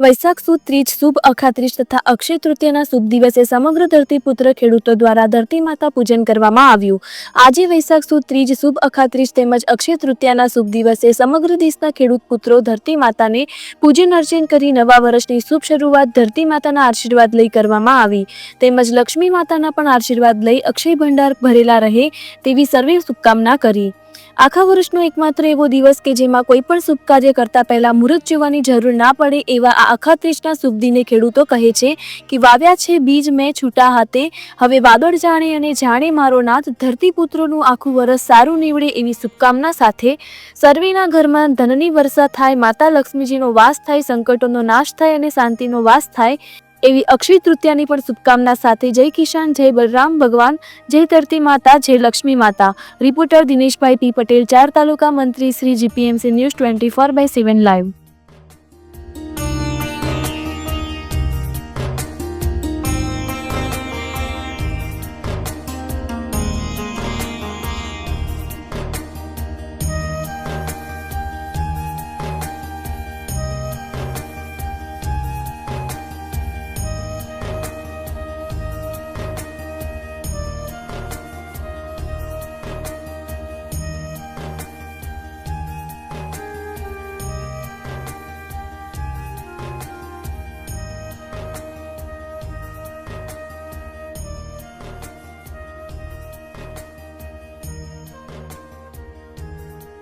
વૈશાખ સુદ ત્રીજ શુભ અખાત્રીજ તથા અક્ષય તૃતીયના શુભ દિવસે સમગ્ર ધરતીપુત્ર ખેડૂતો દ્વારા ધરતી માતા પૂજન કરવામાં આવ્યું. આજે વૈશાખ સુદ ત્રીજ શુભ અખાત્રીજ તેમજ અક્ષય તૃતીયાના શુભ દિવસે સમગ્ર દેશના ખેડૂત પુત્રો ધરતી માતાને પૂજન અર્ચન કરી નવા વર્ષની શુભ શરૂઆત ધરતી માતાના આશીર્વાદ લઈ કરવામાં આવી. તેમજ લક્ષ્મી માતાના પણ આશીર્વાદ લઈ અક્ષય ભંડાર ભરેલા રહે તેવી સર્વે શુભકામના કરી. આખા વર્ષનો એકમાત્ર એવો દિવસ કે જેમાં કોઈ પણ શુભ કાર્ય કરતા પહેલા મુહૂર્ત જોવાની જરૂર ના પડે એવા આ અખાત્રીજના શુભ દિને ખેડૂતો કહે છે કે વાવ્યા છે બીજ મેં છૂટા હાથે. હવે વાદળ જાણે અને જાણે મારો નાથ ધરતીપુત્રોનું આખું વર્ષ સારું નીવડે એવી શુભકામના સાથે. સર્વેના ઘરમાં ધનની વર્ષા થાય, માતા લક્ષ્મીજીનો વાસ થાય, સંકટોનો નાશ થાય અને શાંતિનો વાસ થાય. એવી અક્ષય તૃતીયાની પણ શુભકામના સાથે જય કિસાન, જય બલરામ ભગવાન, જય ધરતી માતા, જય લક્ષ્મી માતા. રિપોર્ટર દિનેશભાઈ પી પટેલ, ચાર તાલુકા મંત્રી Shri GPMC news twenty four by seven live.